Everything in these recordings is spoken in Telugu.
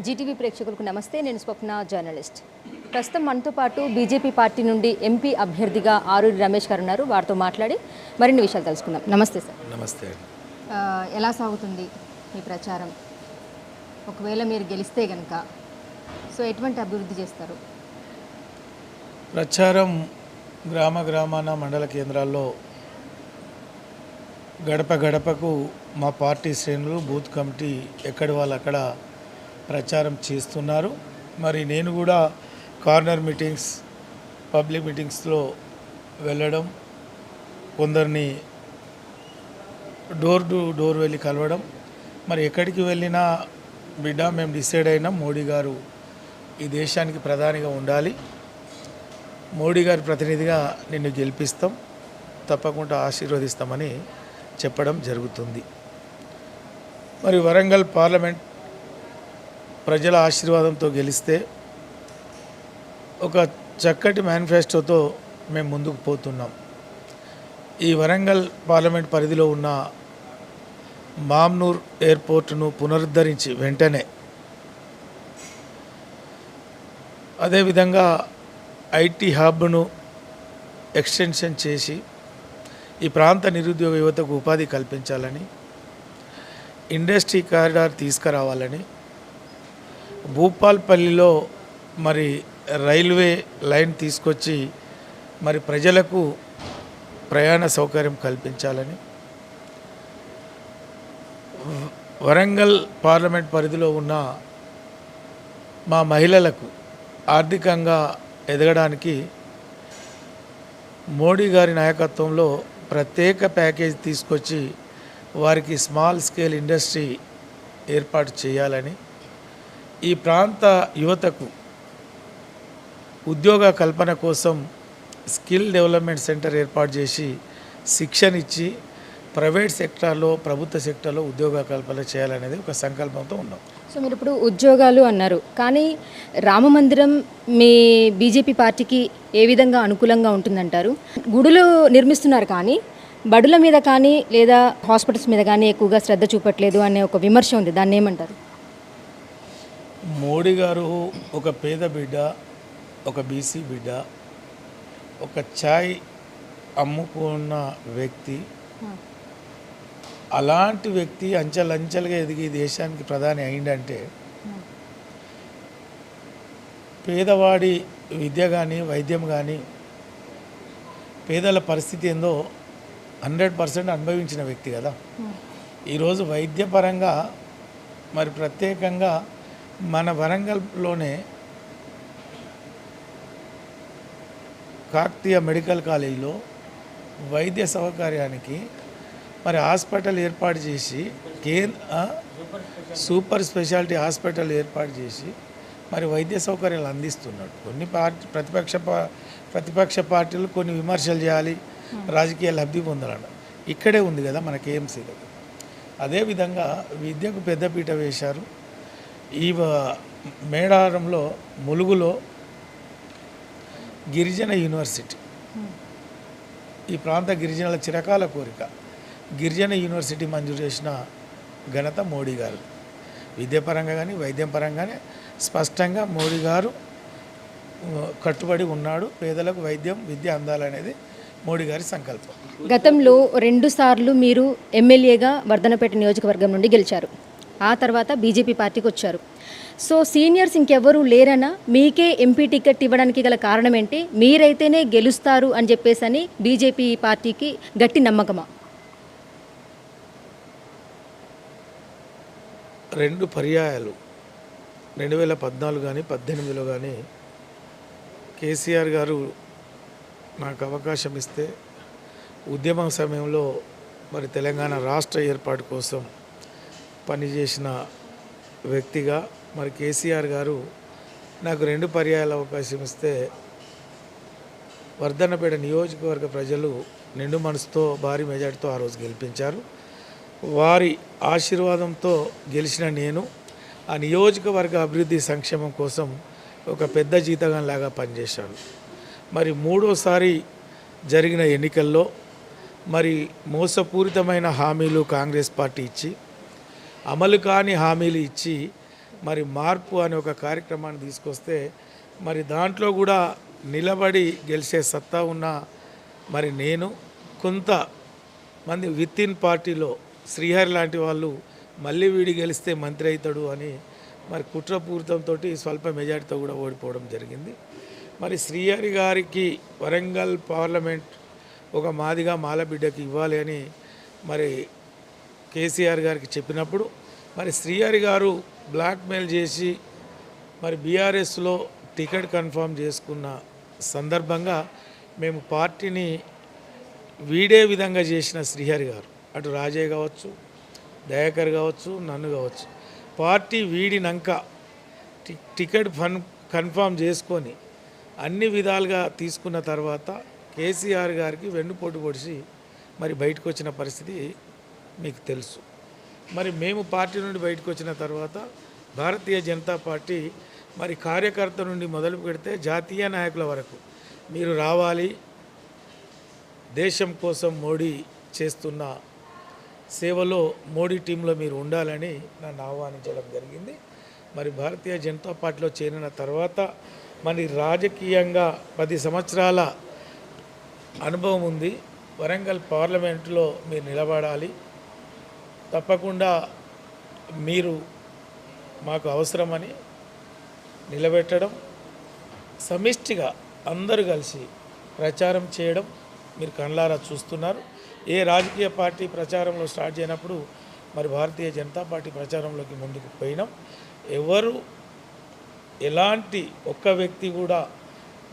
జీటీవీ ప్రేక్షకులకు నమస్తే నేను స్వప్న జర్నలిస్ట్. ప్రస్తుతం మనతో పాటు బీజేపీ పార్టీ నుండి ఎంపీ అభ్యర్థిగా ఆరూరి రమేష్ గారు ఉన్నారు. వారితో మాట్లాడి మరిన్ని విషయాలు తెలుసుకుందాం. నమస్తే సార్. నమస్తే ఎలా సాగుతుంది మీ ప్రచారం? ఒకవేళ మీరు గెలిస్తే కనుక సో ఎటువంటి అభివృద్ధి చేస్తారు? ప్రచారం గ్రామ గ్రామాన మండల కేంద్రాల్లో గడప గడపకు మా పార్టీ శ్రేణులు బూత్ కమిటీ ఎక్కడి వాళ్ళు అక్కడ ప్రచారం చేస్తున్నారు. మరి నేను కూడా కార్నర్ మీటింగ్స్ పబ్లిక్ మీటింగ్స్లో వెళ్ళడం కొందరిని డోర్ టు డోర్ వెళ్ళి కలవడం. మరి ఎక్కడికి వెళ్ళినా బిడ్డ మేము డిసైడ్ అయినాం మోడీ గారు ఈ దేశానికి ప్రధానిగా ఉండాలి. మోడీ గారి ప్రతినిధిగా నిన్ను గెలిపిస్తాం. తప్పకుండా ఆశీర్వదిస్తామని చెప్పడం జరుగుతుంది. మరి వరంగల్ పార్లమెంట్ ప్రజల ఆశీర్వాదంతో గెలిస్తే ఒక చక్కటి మేనిఫెస్టోతో మేము ముందుకు పోతున్నాం. ఈ వరంగల్ పార్లమెంట్ పరిధిలో ఉన్న మామ్నూర్ ఎయిర్పోర్టును పునరుద్ధరించి వెంటనే అదేవిధంగా ఐటీ హబ్ను ఎక్స్టెన్షన్ చేసి ఈ ప్రాంత నిరుద్యోగ యువతకు ఉపాధి కల్పించాలని ఇండస్ట్రీ కారిడార్ తీసుకురావాలని భూపాల్పల్లిలో మరి రైల్వే లైన్ తీసుకొచ్చి మరి ప్రజలకు ప్రయాణ సౌకర్యం కల్పించాలని. వరంగల్ పార్లమెంట్ పరిధిలో ఉన్న మా మహిళలకు ఆర్థికంగా ఎదగడానికి మోడీ గారి నాయకత్వంలో ప్రత్యేక ప్యాకేజ్ తీసుకొచ్చి వారికి స్మాల్ స్కేల్ ఇండస్ట్రీ ఏర్పాటు చేయాలని ఈ ప్రాంత యువతకు ఉద్యోగ కల్పన కోసం స్కిల్ డెవలప్మెంట్ సెంటర్ ఏర్పాటు చేసి శిక్షణ ఇచ్చి ప్రైవేట్ సెక్టార్లో ప్రభుత్వ సెక్టార్లో ఉద్యోగ కల్పన చేయాలనేది ఒక సంకల్పంతో ఉన్నాం. సో మీరు ఇప్పుడు ఉద్యోగాలు అన్నారు. కానీ రామ మందిరం మీ బీజేపీ పార్టీకి ఏ విధంగా అనుకూలంగా ఉంటుందంటారు? గుడులు నిర్మిస్తున్నారు కానీ బడుల మీద కానీ లేదా హాస్పిటల్స్ మీద కానీ ఎక్కువగా శ్రద్ధ చూపట్లేదు అనే ఒక విమర్శ ఉంది. దాన్ని ఏమంటారు? మోడీ గారు ఒక పేద బిడ్డ ఒక బీసీ బిడ్డ ఒక ఛాయ్ అమ్ముకున్న వ్యక్తి అలాంటి వ్యక్తి అంచెలంచెలుగా ఎదిగి దేశానికి ప్రధాని అయిందంటే పేదవాడి విద్య కానీ వైద్యం కానీ పేదల పరిస్థితి ఏందో హండ్రెడ్ పర్సెంట్ అనుభవించిన వ్యక్తి కదా. ఈరోజు వైద్యపరంగా మరి ప్రత్యేకంగా మన వరంగల్లోనే కాకతీయ మెడికల్ కాలేజీలో వైద్య సౌకర్యానికి మరి హాస్పిటల్ ఏర్పాటు చేసి కేంద్ర సూపర్ స్పెషాలిటీ హాస్పిటల్ ఏర్పాటు చేసి మరి వైద్య సౌకర్యాలు అందిస్తున్నాడు. కొన్ని పార్టీ ప్రతిపక్ష ప్రతిపక్ష పార్టీలు కొన్ని విమర్శలు చేయాలి రాజకీయ లబ్ధి పొందాలన్న. ఇక్కడే ఉంది కదా మన కేఎంసీ దగ్గర. అదేవిధంగా విద్యకు పెద్దపీట వేశారు. ఈ వ- మేడారంలో ములుగులో గిరిజన యూనివర్సిటీ. ఈ ప్రాంత గిరిజనుల చిరకాల కోరిక. గిరిజన యూనివర్సిటీ మంజూరు చేసిన ఘనత మోడీ గారు. విద్యాపరంగా కానీ వైద్యం పరంగానే స్పష్టంగా మోడీ గారు కట్టుబడి ఉన్నాడు. పేదలకు వైద్యం విద్య అందాలనేది మోడీ గారి సంకల్పం. గతంలో రెండుసార్లు మీరు ఎమ్మెల్యేగా వర్ధనపేట నియోజకవర్గం నుండి గెలిచారు. ఆ తర్వాత బీజేపీ పార్టీకి వచ్చారు. సో సీనియర్స్ ఇంకెవరూ లేరనా మీకే ఎంపీ టికెట్ ఇవ్వడానికి గల కారణం ఏంటి మీరైతేనే గెలుస్తారు అని చెప్పేసి అని బీజేపీ పార్టీకి గట్టి నమ్మకమా? రెండు పర్యాయాలు. రెండు వేల పద్నాలుగు కానీ పద్దెనిమిదిలో కానీ కేసీఆర్ గారు నాకు అవకాశం ఇస్తే ఉద్యమం సమయంలో మరి తెలంగాణ రాష్ట్ర ఏర్పాటు కోసం పనిచేసిన వ్యక్తిగా మరి కేసీఆర్ గారు నాకు రెండు పర్యాయాల అవకాశం ఇస్తే వర్ధన్నపేట నియోజకవర్గ ప్రజలు నిండు మనసుతో భారీ మెజార్టీతో ఆ రోజు గెలిపించారు. వారి ఆశీర్వాదంతో గెలిచిన నేను ఆ నియోజకవర్గ అభివృద్ధి సంక్షేమం కోసం ఒక పెద్ద జీతగాంలాగా పనిచేశాను. మరి మూడోసారి జరిగిన ఎన్నికల్లో మరి మోసపూరితమైన హామీలు కాంగ్రెస్ పార్టీ ఇచ్చి అమలు కాని హామీలు ఇచ్చి మరి మార్పు అనే ఒక కార్యక్రమాన్ని తీసుకొస్తే మరి దాంట్లో కూడా నిలబడి గెలిచే సత్తా ఉన్న మరి నేను కొంత మంది విత్ ఇన్ పార్టీలో శ్రీహరి లాంటి వాళ్ళు మళ్ళీ వీడి గెలిస్తే మంత్రి అవుతాడు అని మరి కుట్రపూరితంతో స్వల్ప మెజార్టీతో కూడా ఓడిపోవడం జరిగింది. మరి శ్రీహరి గారికి వరంగల్ పార్లమెంట్ ఒక మాదిగా మాలబిడ్డకి ఇవ్వాలి అని మరి కేసీఆర్ గారికి చెప్పినప్పుడు మరి శ్రీహరి గారు బ్లాక్మెయిల్ చేసి మరి బీఆర్ఎస్లో టికెట్ కన్ఫర్మ్ చేసుకున్న సందర్భంగా మేము పార్టీని వీడే విధంగా చేసిన శ్రీహరి గారు అటు రాజయ్య కావచ్చు దయాకర్ కావచ్చు నన్ను కావచ్చు పార్టీ వీడినాక టికెట్ ఫన్ కన్ఫామ్ చేసుకొని అన్ని విధాలుగా తీసుకున్న తర్వాత కేసీఆర్ గారికి వెన్నుపోటు పొడిచి మరి బయటకు వచ్చిన పరిస్థితి మీకు తెలుసు. మరి మేము పార్టీ నుండి బయటకు వచ్చిన తర్వాత భారతీయ జనతా పార్టీ మరి కార్యకర్త నుండి మొదలు పెడితే జాతీయ నాయకుల వరకు మీరు రావాలి దేశం కోసం మోడీ చేస్తున్న సేవలో మోడీ టీంలో మీరు ఉండాలని నన్ను ఆహ్వానించడం జరిగింది. మరి భారతీయ జనతా పార్టీలో చేరిన తర్వాత మరి రాజకీయంగా పది సంవత్సరాల అనుభవం ఉంది. వరంగల్ పార్లమెంటులో మీరు నిలబడాలి. తప్పకుండా మీరు మాకు అవసరమని నిలబెట్టడం సమిష్టిగా అందరూ కలిసి ప్రచారం చేయడం మీరు కళ్ళారా చూస్తున్నారు. ఏ రాజకీయ పార్టీ ప్రచారంలో స్టార్ట్ చేయనప్పుడు మరి భారతీయ జనతా పార్టీ ప్రచారంలోకి ముందుకు పోయినాం. ఎవరు ఎలాంటి ఒక్క వ్యక్తి కూడా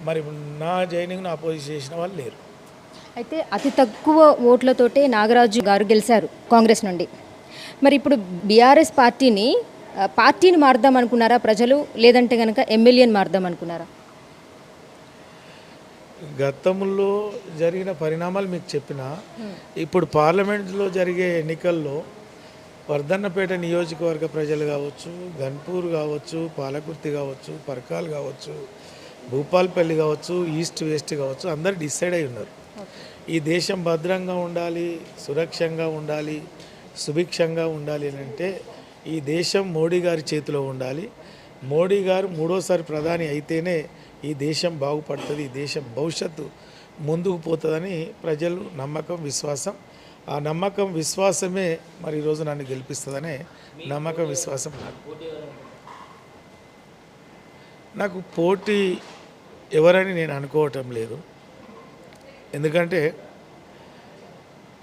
మరి నా జైనింగ్ను అపోజ్ చేసిన వాళ్ళు లేరు. అయితే అతి తక్కువ ఓట్లతోటే నాగరాజు గారు గెలిచారు కాంగ్రెస్ నుండి. మరి ఇప్పుడు బీఆర్ఎస్ పార్టీని పార్టీని మారుదాం అనుకున్నారా ప్రజలు? లేదంటే కనుక ఎమ్మెల్యేని మారుదాం అనుకున్నారా? గతంలో జరిగిన పరిణామాలు మీకు చెప్పిన ఇప్పుడు పార్లమెంట్లో జరిగే ఎన్నికల్లో వర్ధన్నపేట నియోజకవర్గ ప్రజలు కావచ్చు గన్పూర్ కావచ్చు పాలకుర్తి కావచ్చు పరకాల్ కావచ్చు భూపాల్పల్లి కావచ్చు ఈస్ట్ వెస్ట్ కావచ్చు అందరు డిసైడ్ అయి ఉన్నారు. ఈ దేశం భద్రంగా ఉండాలి సురక్షంగా ఉండాలి సుభిక్షంగా ఉండాలి అని అంటే ఈ దేశం మోడీ గారి చేతిలో ఉండాలి. మోడీ గారు మూడోసారి ప్రధాని అయితేనే ఈ దేశం బాగుపడుతుంది ఈ దేశం భవిష్యత్తు ముందుకు పోతుందని ప్రజలు నమ్మకం విశ్వాసం. ఆ నమ్మకం విశ్వాసమే మరి ఈరోజు నన్ను గెలిపిస్తుందనే నమ్మకం విశ్వాసం నాకు. నాకు పోటీ ఎవరని నేను అనుకోవటం లేదు. ఎందుకంటే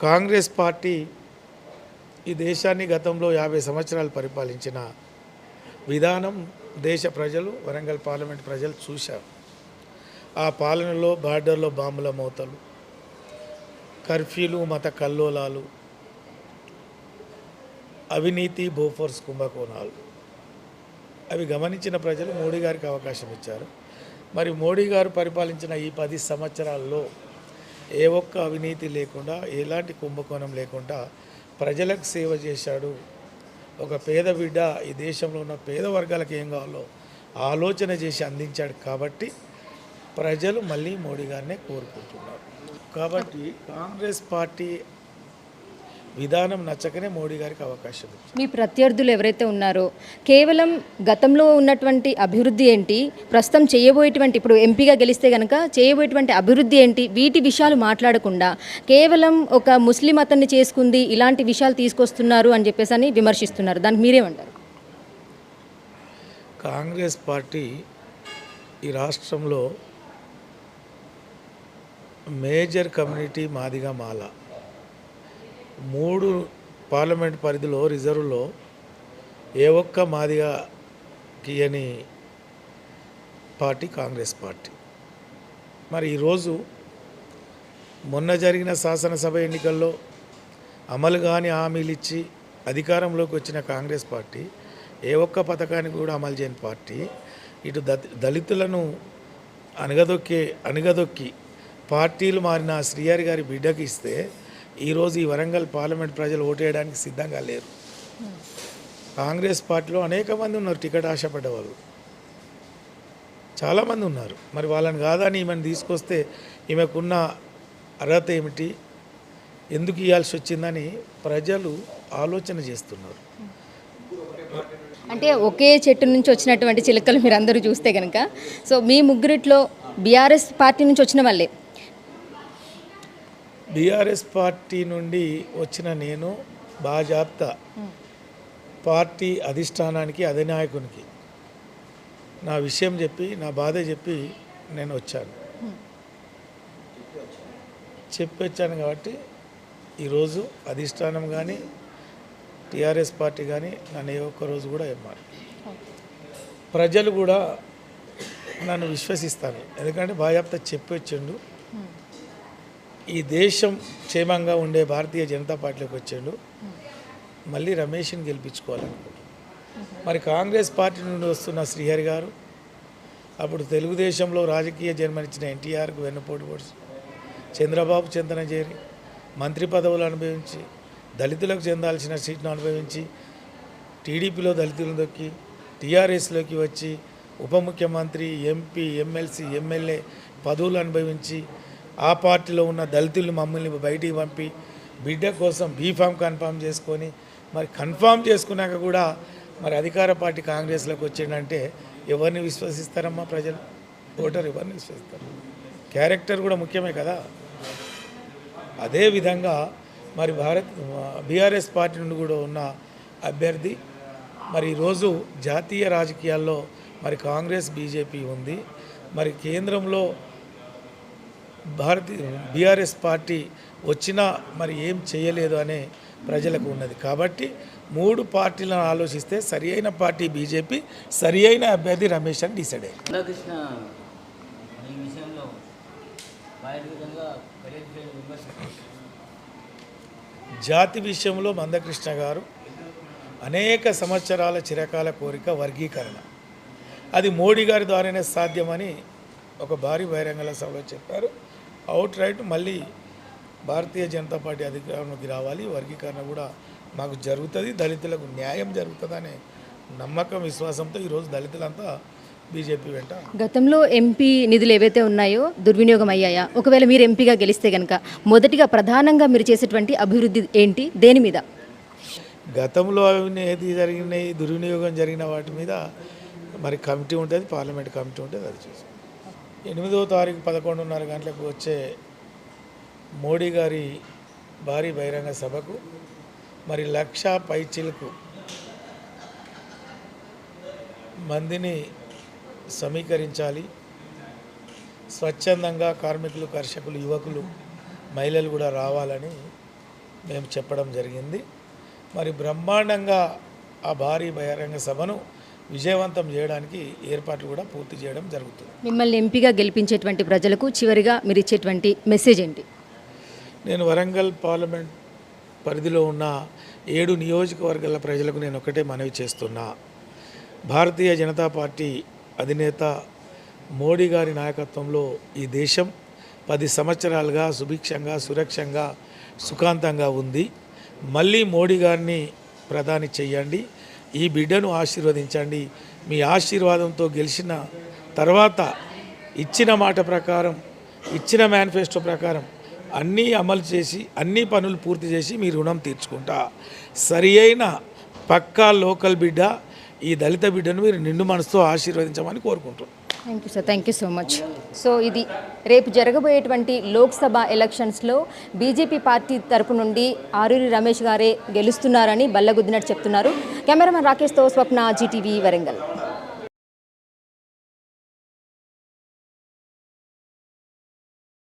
కాంగ్రెస్ పార్టీ ఈ దేశాన్ని గతంలో యాభై సంవత్సరాలు పరిపాలించిన విధానం దేశ ప్రజలు వరంగల్ పార్లమెంట్ ప్రజలు చూశారు. ఆ పాలనలో బార్డర్లో బాంబుల మోతలు కర్ఫ్యూలు మత కల్లోలాలు అవినీతి బోఫోర్స్ కుంభకోణాలు. అవి గమనించిన ప్రజలు మోడీ గారికి అవకాశం ఇచ్చారు. మరి మోడీ గారు పరిపాలించిన ఈ పది సంవత్సరాల్లో ఏ ఒక్క అవినీతి లేకుండా ఎలాంటి కుంభకోణం లేకుండా ప్రజలకు సేవ చేశాడు. ఒక పేద బిడ్డ ఈ దేశంలో ఉన్న పేద వర్గాలకు ఏం కావాలో ఆలోచన చేసి అందించాడు కాబట్టి ప్రజలు మళ్ళీ మోడీ గారినే కోరుకుంటున్నారు. కాబట్టి కాంగ్రెస్ పార్టీ విధానం నచ్చకనే మోడీ గారికి అవకాశం మీ ప్రత్యర్థులు ఎవరైతే ఉన్నారో కేవలం గతంలో ఉన్నటువంటి అభివృద్ధి ఏంటి ప్రస్తుతం చేయబోయేటువంటి ఇప్పుడు ఎంపీగా గెలిస్తే కనుక చేయబోయేటువంటి అభివృద్ధి ఏంటి వీటి విషయాలు మాట్లాడకుండా కేవలం ఒక ముస్లిం అతన్ని చేసుకుంది ఇలాంటి విషయాలు తీసుకొస్తున్నారు అని చెప్పేసి అని విమర్శిస్తున్నారు. దానికి మీరేమంటారు? కాంగ్రెస్ పార్టీ ఈ రాష్ట్రంలో మేజర్ కమ్యూనిటీ మాదిగా మాల. మూడు పార్లమెంట్ పరిధిలో రిజర్వ్లో ఏ ఒక్క మాదిగా గీయని పార్టీ కాంగ్రెస్ పార్టీ. మరి ఈరోజు మొన్న జరిగిన శాసనసభ ఎన్నికల్లో అమలు కాని హామీలు ఇచ్చి అధికారంలోకి వచ్చిన కాంగ్రెస్ పార్టీ ఏ ఒక్క పథకానికి కూడా అమలు చేయని పార్టీ ఇటు దళితులను అనగదొక్కే అనగదొక్కి పార్టీలు మారిన శ్రీయారి గారి బిడ్డకి ఇస్తే ఈరోజు ఈ వరంగల్ పార్లమెంట్ ప్రజలు ఓటేయడానికి సిద్ధంగా లేరు. కాంగ్రెస్ పార్టీలో అనేక మంది ఉన్నారు టికెట్ ఆశపడ్డ వాళ్ళు చాలామంది ఉన్నారు. మరి వాళ్ళని కాదని ఈమెను తీసుకొస్తే ఈమెకున్న అర్హత ఏమిటి? ఎందుకు ఇవ్వాల్సి వచ్చిందని ప్రజలు ఆలోచన చేస్తున్నారు. అంటే ఒకే చెట్టు నుంచి వచ్చినటువంటి చిలుకలు మీరు అందరూ చూస్తే కనుక సో మీ ముగ్గురిట్లో బీఆర్ఎస్ పార్టీ నుంచి వచ్చిన వాళ్ళే. బీఆర్ఎస్ పార్టీ నుండి వచ్చిన నేను బాజాప్తా పార్టీ అధిష్టానానికి అధినాయకునికి నా విషయం చెప్పి నా బాధ చెప్పి నేను వచ్చాను. చెప్పి వచ్చాను కాబట్టి ఈరోజు అధిష్టానం కానీ టీఆర్ఎస్ పార్టీ కానీ నన్ను ఏ ఒక్క రోజు కూడా ఏమారు. ప్రజలు కూడా నన్ను విశ్వసిస్తారు. ఎందుకంటే బాజాప్తా చెప్పి వచ్చిండు. ఈ దేశం క్షేమంగా ఉండే భారతీయ జనతా పార్టీలోకి వచ్చాడు మళ్ళీ రమేష్ని గెలిపించుకోవాలనుకుంటున్నాడు మరి కాంగ్రెస్ పార్టీ నుండి వస్తున్న శ్రీహరి గారు అప్పుడు తెలుగుదేశంలో రాజకీయ జన్మనిచ్చిన ఎన్టీఆర్కు వెన్నుపోటు పొడిచి చంద్రబాబు చింతన చేరి మంత్రి పదవులు అనుభవించి దళితులకు చెందాల్సిన సీట్ను అనుభవించి టీడీపీలో దళితులను దొక్కి టీఆర్ఎస్లోకి వచ్చి ఉప ముఖ్యమంత్రి ఎంపీ ఎమ్మెల్సీ ఎమ్మెల్యే పదవులు అనుభవించి ఆ పార్టీలో ఉన్న దళితులు మమ్మల్ని బయటికి పంపి బిడ్డ కోసం బీఫామ్ కన్ఫామ్ చేసుకొని మరి కన్ఫామ్ చేసుకున్నాక కూడా మరి అధికార పార్టీ కాంగ్రెస్లోకి వచ్చిందంటే ఎవరిని విశ్వసిస్తారమ్మా ప్రజలు? ఓటర్ ఎవరిని విశ్వసిస్తారు? క్యారెక్టర్ కూడా ముఖ్యమే కదా. అదే విధంగా మరి భారత్ బీఆర్ఎస్ పార్టీ నుండి కూడా ఉన్న అభ్యర్థి మరి ఈరోజు జాతీయ రాజకీయాల్లో మరి కాంగ్రెస్ బీజేపీ ఉంది. మరి కేంద్రంలో భారతీయ బీఆర్ఎస్ పార్టీ వచ్చినా మరి ఏం చేయలేదు అనే ప్రజలకు ఉన్నది. కాబట్టి మూడు పార్టీలను ఆలోచిస్తే సరి అయిన పార్టీ బీజేపీ సరి అయిన అభ్యర్థి రమేష్ అని డిసైడ్ అయ్యారు. జాతి విషయంలో మందకృష్ణ గారు అనేక సంవత్సరాల చిరకాల కోరిక వర్గీకరణ. అది మోడీ గారి ద్వారానే సాధ్యమని ఒక భారీ బహిరంగ సభలో చెప్పారు. అవుట్ రైట్ మళ్ళీ భారతీయ జనతా పార్టీ అధికారంలోకి రావాలి. వర్గీకరణ కూడా మాకు జరుగుతుంది. దళితులకు న్యాయం జరుగుతుందనే నమ్మకం విశ్వాసంతో ఈరోజు దళితులంతా బీజేపీ వెంట గతంలో ఎంపీ నిధులు ఏవైతే ఉన్నాయో దుర్వినియోగం అయ్యాయా? ఒకవేళ మీరు ఎంపీగా గెలిస్తే కనుక మొదటిగా ప్రధానంగా మీరు చేసేటువంటి అభివృద్ధి ఏంటి? దేని మీద? గతంలో ఏది జరిగినాయి దుర్వినియోగం జరిగిన వాటి మీద మరి కమిటీ ఉంటుంది పార్లమెంట్ కమిటీ ఉంటుంది అది చూసి. ఎనిమిదవ తారీఖు పదకొండున్నర గంటలకు వచ్చే మోడీ గారి భారీ బహిరంగ సభకు మరి లక్ష పైచిలకు మందిని సమీకరించాలి. స్వచ్ఛందంగా కార్మికులు కర్షకులు యువకులు మహిళలు కూడా రావాలని మేము చెప్పడం జరిగింది. మరి బ్రహ్మాండంగా ఆ భారీ బహిరంగ సభను విజయవంతం చేయడానికి ఏర్పాట్లు కూడా పూర్తి చేయడం జరుగుతుంది. మిమ్మల్ని ఎంపీగా గెలిపించేటువంటి ప్రజలకు చివరిగా మీరు ఇచ్చేటువంటి మెసేజ్ ఏంటి? నేను వరంగల్ పార్లమెంట్ పరిధిలో ఉన్న ఏడు నియోజకవర్గాల ప్రజలకు నేను ఒకటే మనవి చేస్తున్నా. భారతీయ జనతా పార్టీ అధినేత మోడీ గారి నాయకత్వంలో ఈ దేశం పది సంవత్సరాలుగా సుభిక్షంగా సురక్షంగా సుఖాంతంగా ఉంది. మళ్ళీ మోడీ గారిని ప్రధాని చెయ్యండి ఈ బిడ్డను ఆశీర్వదించండి. మీ ఆశీర్వాదంతో గెలిచిన తర్వాత ఇచ్చిన మాట ప్రకారం ఇచ్చిన మేనిఫెస్టో ప్రకారం అన్నీ అమలు చేసి అన్ని పనులు పూర్తి చేసి మీ రుణం తీర్చుకుంటా. సరి అయిన పక్కా లోకల్ బిడ్డ ఈ దళిత బిడ్డను మీరు నిండు మనసుతో ఆశీర్వదించమని కోరుకుంటున్నాను thank you sir thank you so much so ఇది రేపు జరగబోయేటువంటి లోక్సభ ఎలక్షన్స్లో బీజేపీ పార్టీ తరపు నుండి ఆరూరి రమేష్ గారే గెలుస్తున్నారని బల్లగుద్దినట్టు చెప్తున్నారు. కెమెరామెన్ రాకేష్తో స్వప్న జీటీవీ వరంగల్.